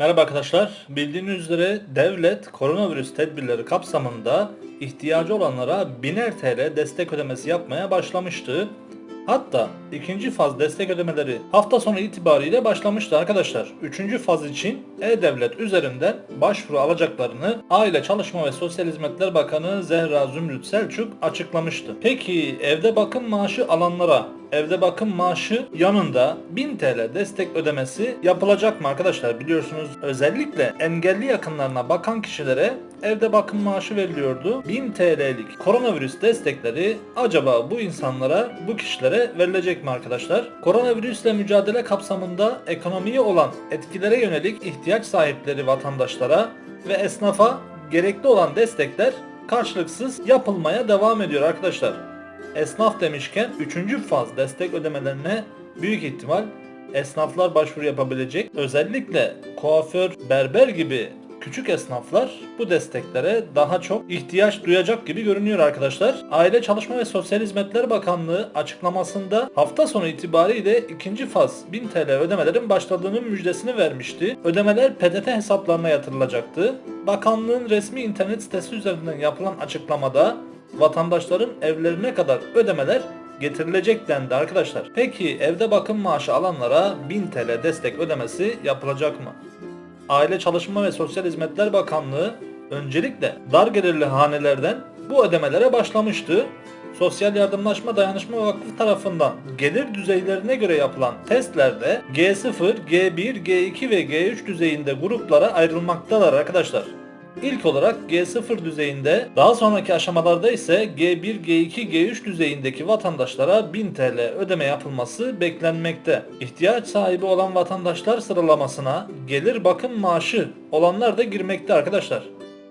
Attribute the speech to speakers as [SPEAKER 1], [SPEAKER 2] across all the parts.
[SPEAKER 1] Merhaba arkadaşlar. Bildiğiniz üzere devlet koronavirüs tedbirleri kapsamında ihtiyacı olanlara 1000'er TL destek ödemesi yapmaya başlamıştı. Hatta ikinci faz destek ödemeleri hafta sonu itibariyle başlamıştı arkadaşlar. Üçüncü faz için E-Devlet üzerinden başvuru alacaklarını Aile Çalışma ve Sosyal Hizmetler Bakanı Zehra Zümrüt Selçuk açıklamıştı. Peki evde bakım maaşı alanlara evde bakım maaşı yanında 1000 TL destek ödemesi yapılacak mı arkadaşlar? Biliyorsunuz özellikle engelli yakınlarına bakan kişilere evde bakım maaşı veriliyordu. 1000 TL'lik koronavirüs destekleri acaba bu insanlara, bu kişilere verilecek mi arkadaşlar? Koronavirüsle mücadele kapsamında ekonomiye olan etkilere yönelik ihtiyaç sahipleri vatandaşlara ve esnafa gerekli olan destekler karşılıksız yapılmaya devam ediyor arkadaşlar. Esnaf demişken 3. faz destek ödemelerine büyük ihtimal esnaflar başvuru yapabilecek. Özellikle kuaför, berber gibi küçük esnaflar bu desteklere daha çok ihtiyaç duyacak gibi görünüyor arkadaşlar. Aile Çalışma ve Sosyal Hizmetler Bakanlığı açıklamasında hafta sonu itibariyle ikinci faz 1000 TL ödemelerin başladığının müjdesini vermişti. Ödemeler PTT hesaplarına yatırılacaktı. Bakanlığın resmi internet sitesi üzerinden yapılan açıklamada vatandaşların evlerine kadar ödemeler getirilecek dendi arkadaşlar. Peki evde bakım maaşı alanlara 1000 TL destek ödemesi yapılacak mı? Aile Çalışma ve Sosyal Hizmetler Bakanlığı öncelikle dar gelirli hanelerden bu ödemelere başlamıştı. Sosyal Yardımlaşma Dayanışma Vakfı tarafından gelir düzeylerine göre yapılan testlerde G0, G1, G2 ve G3 düzeyinde gruplara ayrılmaktalar arkadaşlar. İlk olarak G0 düzeyinde, daha sonraki aşamalarda ise G1, G2, G3 düzeyindeki vatandaşlara 1000 TL ödeme yapılması beklenmekte. İhtiyaç sahibi olan vatandaşlar sıralamasına gelir bakım maaşı olanlar da girmekte arkadaşlar.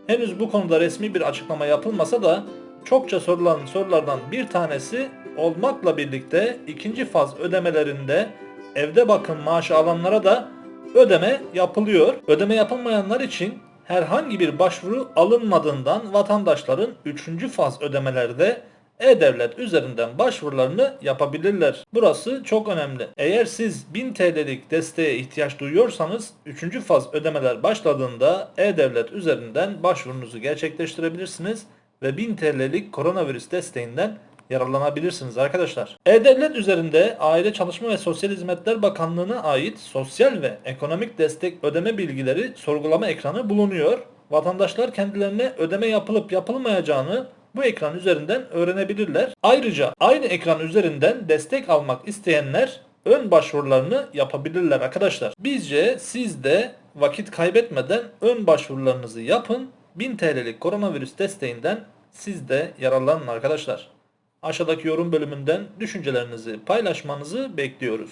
[SPEAKER 1] Henüz bu konuda resmi bir açıklama yapılmasa da çokça sorulan sorulardan bir tanesi olmakla birlikte ikinci faz ödemelerinde evde bakım maaşı alanlara da ödeme yapılıyor. Ödeme yapılmayanlar için herhangi bir başvuru alınmadığından vatandaşların 3. faz ödemelerde e-Devlet üzerinden başvurularını yapabilirler. Burası çok önemli. Eğer siz 1000 TL'lik desteğe ihtiyaç duyuyorsanız 3. faz ödemeler başladığında e-Devlet üzerinden başvurunuzu gerçekleştirebilirsiniz ve 1000 TL'lik koronavirüs desteğinden yararlanabilirsiniz arkadaşlar. E-Devlet üzerinde Aile Çalışma ve Sosyal Hizmetler Bakanlığı'na ait sosyal ve ekonomik destek ödeme bilgileri sorgulama ekranı bulunuyor. Vatandaşlar kendilerine ödeme yapılıp yapılmayacağını bu ekran üzerinden öğrenebilirler. Ayrıca aynı ekran üzerinden destek almak isteyenler ön başvurularını yapabilirler arkadaşlar. Bizce siz de vakit kaybetmeden ön başvurularınızı yapın. 1000 TL'lik koronavirüs desteğinden siz de yararlanın arkadaşlar. Aşağıdaki yorum bölümünden düşüncelerinizi paylaşmanızı bekliyoruz.